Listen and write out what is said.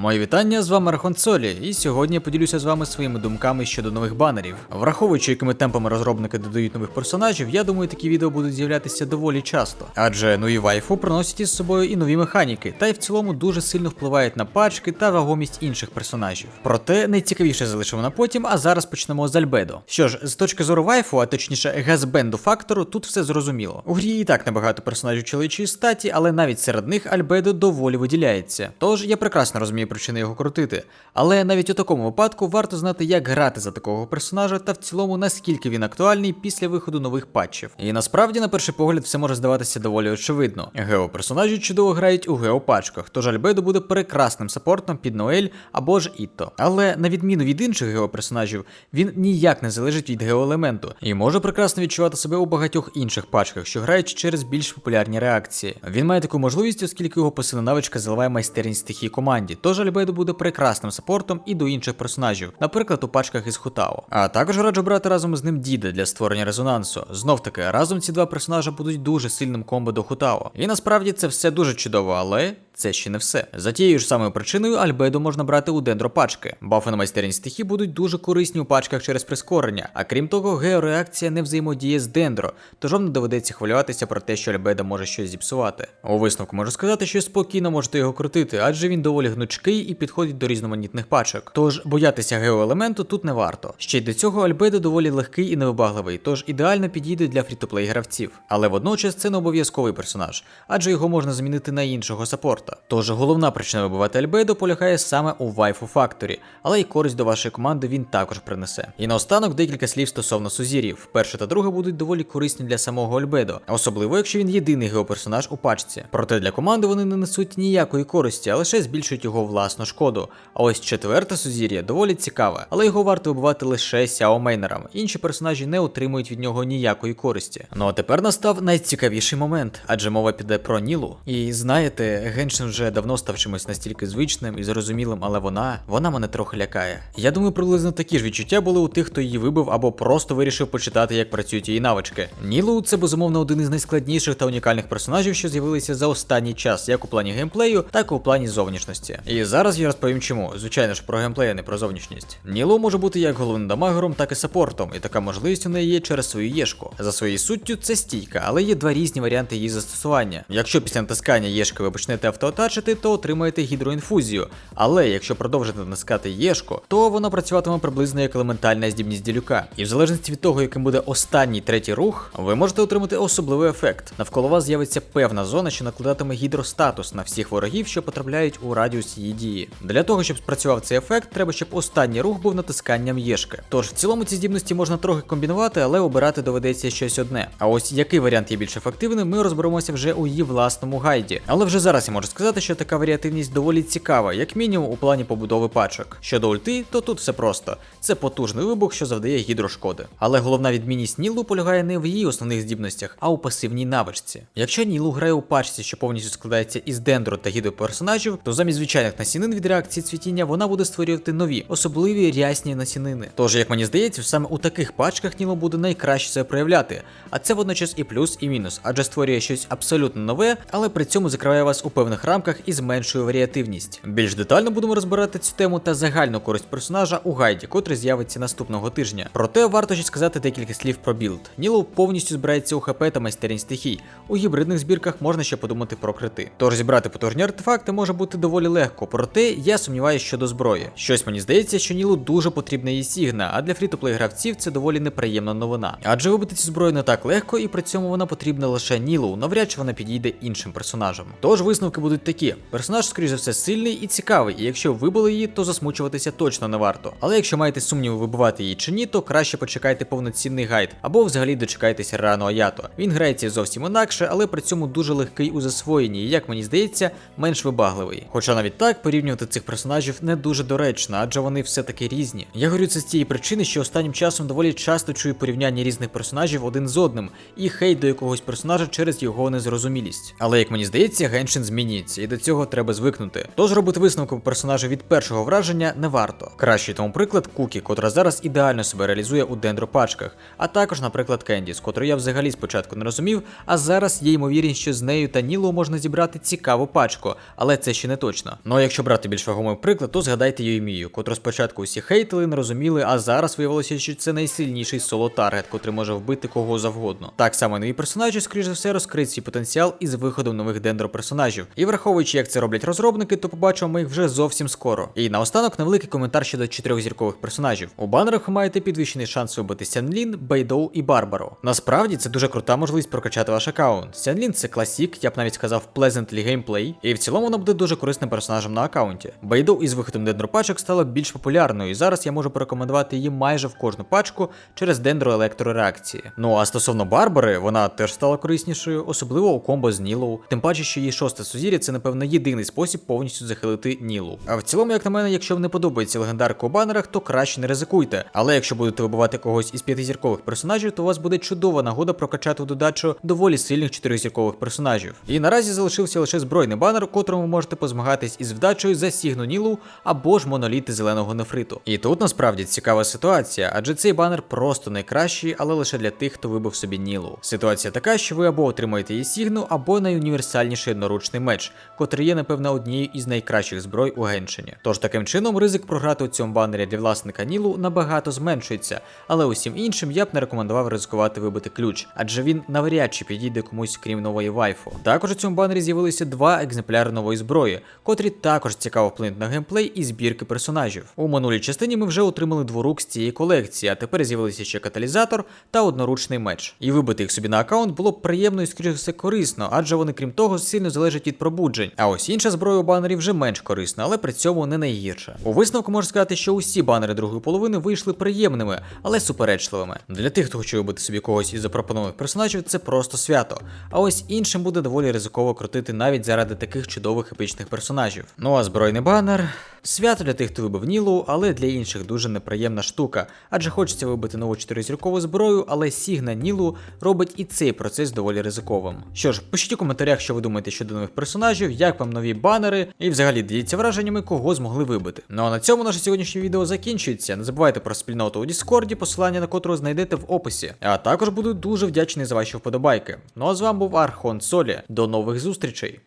Мої вітання з вами Рахон Солі, і сьогодні я поділюся з вами своїми думками щодо нових банерів. Враховуючи, якими темпами розробники додають нових персонажів, я думаю, такі відео будуть з'являтися доволі часто. Адже нові вайфу приносять із собою і нові механіки, та й в цілому дуже сильно впливають на пачки та вагомість інших персонажів. Проте найцікавіше залишимо на потім, а зараз почнемо з Альбедо. Що ж, з точки зору вайфу, а точніше газбенду фактору, тут все зрозуміло. У грі і так небагато персонажів чоловічої статі, але навіть серед них Альбедо доволі виділяється. Тож я прекрасно розумію причини його крутити. Але навіть у такому випадку варто знати, як грати за такого персонажа та в цілому наскільки він актуальний після виходу нових патчів. І насправді, на перший погляд, все може здаватися доволі очевидно. Геоперсонажі чудово грають у геопачках, тож Альбедо буде прекрасним саппортом під Ноель або ж Іто. Але на відміну від інших геоперсонажів, він ніяк не залежить від геоелементу і може прекрасно відчувати себе у багатьох інших пачках, що грають через більш популярні реакції. Він має таку можливість, оскільки його посильна навичка заливає майстерність стихії команді. Тож Альбедо буде прекрасним сапортом і до інших персонажів, наприклад, у пачках із Хутао. А також раджу брати разом з ним Діда для створення резонансу. Знов таки, разом ці два персонажа будуть дуже сильним комбо до Хутао. І насправді це все дуже чудово, але. Це ще не все. За тією ж самою причиною Альбедо можна брати у дендропачки. Бафи на майстерність стихії будуть дуже корисні у пачках через прискорення, а крім того, геореакція не взаємодіє з дендро, тож вам не доведеться хвилюватися про те, що Альбедо може щось зіпсувати. У висновку можу сказати, що спокійно можете його крутити, адже він доволі гнучкий і підходить до різноманітних пачок. Тож боятися геоелементу тут не варто. Ще й до цього Альбедо доволі легкий і невибагливий, тож ідеально підійде для фрітоплей гравців. Але водночас це не обов'язковий персонаж, адже його можна замінити на іншого саппорта. Тож головна причина вибивати Альбедо полягає саме у вайфу факторі, але й користь до вашої команди він також принесе. І наостанок декілька слів стосовно сузірів. Перше та друге будуть доволі корисні для самого Альбедо, особливо якщо він єдиний геоперсонаж у пачці. Проте для команди вони не несуть ніякої користі, а лише збільшують його власну шкоду. А ось четверте сузір'я доволі цікаве, але його варто вибивати лише сяомейнерам. Інші персонажі не отримують від нього ніякої користі. Ну а тепер настав найцікавіший момент, адже мова піде про Нілу. І знаєте, Геншин вже давно став чимось настільки звичним і зрозумілим, але вона, вона мене трохи лякає. Я думаю, приблизно такі ж відчуття були у тих, хто її вибив або просто вирішив почитати, як працюють її навички. Нілу це безумовно один із найскладніших та унікальних персонажів, що з'явилися за останній час, як у плані геймплею, так і у плані зовнішності. І зараз я розповім чому. Звичайно ж, про геймплей, а не про зовнішність. Нілу може бути як головним дамагером, так і саппортом, і така можливість у неї є через свою єшку. За своєю суттю це стійка, але є два різні варіанти її застосування. Якщо після натискання єшки ви почнете автоатачити, то отримаєте гідроінфузію. Але якщо продовжити натискати єшку, то вона працюватиме приблизно як елементальна здібність ділюка. І в залежності від того, яким буде останній третій рух, ви можете отримати особливий ефект. Навколо вас з'явиться певна зона, що накладатиме гідростатус на всіх ворогів, що потрапляють у радіус її дії. Для того, щоб спрацював цей ефект, треба, щоб останній рух був натисканням єшки. Тож в цілому ці здібності можна трохи комбінувати, але обирати доведеться щось одне. А ось який варіант є більш ефективним, ми розберемося вже у її власному гайді. Але вже зараз я можу сказати, що така варіативність доволі цікава, як мінімум у плані побудови пачок. Щодо ульти, то тут все просто. Це потужний вибух, що завдає гідрошкоди. Але головна відмінність Нілу полягає не в її основних здібностях, а у пасивній навичці. Якщо Нілу грає у пачці, що повністю складається із дендру та гідроперсонажів, то замість звичайних насінин від реакції цвітіння вона буде створювати нові, особливі рясні насінини. Тож, як мені здається, саме у таких пачках Ніло буде найкраще себе проявляти. А це водночас і плюс, і мінус, адже створює щось абсолютно нове, але при цьому закриває вас у певних рамках і зменшує варіативність. Більш детально будемо розбирати цю тему та загальну користь персонажа у гайді, котрий з'явиться наступного тижня. Проте варто ще сказати декілька слів про білд. Ніло повністю збирається у ХП та майстерність стихій. У гібридних збірках можна ще подумати про крити. Тож зібрати потужні артефакти може бути доволі легко, проте я сумніваюся щодо зброї. Щось мені здається, що Нілу дуже потрібна її сігна, а для фрітоплей гравців це доволі неприємна новина. Адже вибити цю зброю не так легко, і при цьому вона потрібна лише Нілу, навряд чи вона підійде іншим персонажам. Тож висновки будуть такі: персонаж, скоріш за все, сильний і цікавий, і якщо вибили її, то засмучуватися точно не варто. Але якщо маєте сумніви вибивати її чи ні, то краще почекайте повноцінний гайд, або взагалі дочекайтеся рано Аято. Він грається зовсім інакше, але при цьому дуже легкий у засвоєнні, і як мені здається, менш вибагливий. Хоча навіть так порівнювати цих персонажів не дуже доречно, адже вони все таки різні. Я говорю це з тієї причини, що останнім часом доволі часто чую порівняння різних персонажів один з одним, і хейт до якогось персонажа через його незрозумілість. Але як мені здається, Геншин змінює змінюється, і до цього треба звикнути. Тож робити висновку по персонажу від першого враження не варто. Кращий тому приклад Кукі, котра зараз ідеально себе реалізує у дендропачках, а також, наприклад, Кендіс, котру я взагалі спочатку не розумів, а зараз є ймовірність, що з нею та Ніло можна зібрати цікаву пачку, але це ще не точно. Ну а якщо брати більш вагомий приклад, то згадайте Йоймію, котру спочатку усі хейтили, не розуміли, а зараз виявилося, що це найсильніший соло-таргет, котрий може вбити кого завгодно. Так само нові персонажі, скоріш за все, розкриють свій потенціал із виходом нових дендро-персонажів. І враховуючи, як це роблять розробники, то побачимо ми їх вже зовсім скоро. І наостанок невеликий коментар щодо чотирьох зіркових персонажів. У банерах ви маєте підвищений шанс вибити Сянлін, Бейдоу і Барбаро. Насправді це дуже крута можливість прокачати ваш аккаунт. Сянлін це класік, я б навіть сказав pleasantly геймплей, і в цілому вона буде дуже корисним персонажем на аккаунті. Бейдоу із виходом дендропачок стала більш популярною, і зараз я можу порекомендувати її майже в кожну пачку через дендроелектро-реакції. Ну а стосовно Барбари, вона теж стала кориснішою, особливо у комбо з Нілоу. Тим паче, що її шосте сузір'я це, напевно, єдиний спосіб повністю захилити Нілу. А в цілому, як на мене, якщо вам не подобається легендарка у банерах, то краще не ризикуйте. Але якщо будете вибивати когось із п'ятизіркових персонажів, то у вас буде чудова нагода прокачати в додачу доволі сильних чотиризіркових персонажів. І наразі залишився лише збройний банер, котрому можете позмагатись із вдачею за Сігну Нілу або ж моноліти зеленого нефриту. І тут насправді цікава ситуація, адже цей банер просто найкращий, але лише для тих, хто вибив собі Нілу. Ситуація така, що ви або отримаєте її Сігну, або найуніверсальніший одноручний меч, котрий є, напевно, однією із найкращих зброй у Геншині. Тож таким чином ризик програти у цьому банері для власника Нілу набагато зменшується, але усім іншим я б не рекомендував ризикувати вибити ключ, адже він навряд чи підійде комусь крім нової вайфу. Також у цьому банері з'явилися два екземпляри нової зброї, котрі також цікаво вплинуть на геймплей і збірки персонажів. У минулій частині ми вже отримали дворук з цієї колекції, а тепер з'явилися ще каталізатор та одноручний меч. І вибити їх собі на аккаунт було б приємно і скоріше все корисно, адже вони, крім того, сильно залежать від пробуджень. А ось інша зброя у банерів вже менш корисна, але при цьому не найгірша. У висновку можна сказати, що усі банери другої половини вийшли приємними, але суперечливими. Для тих, хто хоче вибити собі когось із запропонованих персонажів, це просто свято. А ось іншим буде доволі ризиково крутити навіть заради таких чудових епічних персонажів. Ну а збройний банер. Свято для тих, хто вибив Нілу, але для інших дуже неприємна штука, адже хочеться вибити нову чотиризіркову зброю, але Сігна Нілу робить і цей процес доволі ризиковим. Що ж, пишіть у коментарях, що ви думаєте щодо нових персонажів, як вам нові банери, і взагалі діліться враженнями, кого змогли вибити. Ну а на цьому наше сьогоднішнє відео закінчується. Не забувайте про спільноту у Діскорді, посилання на котру знайдете в описі. А також буду дуже вдячний за ваші вподобайки. Ну а з вами був Архон Солі. До нових зустрічей!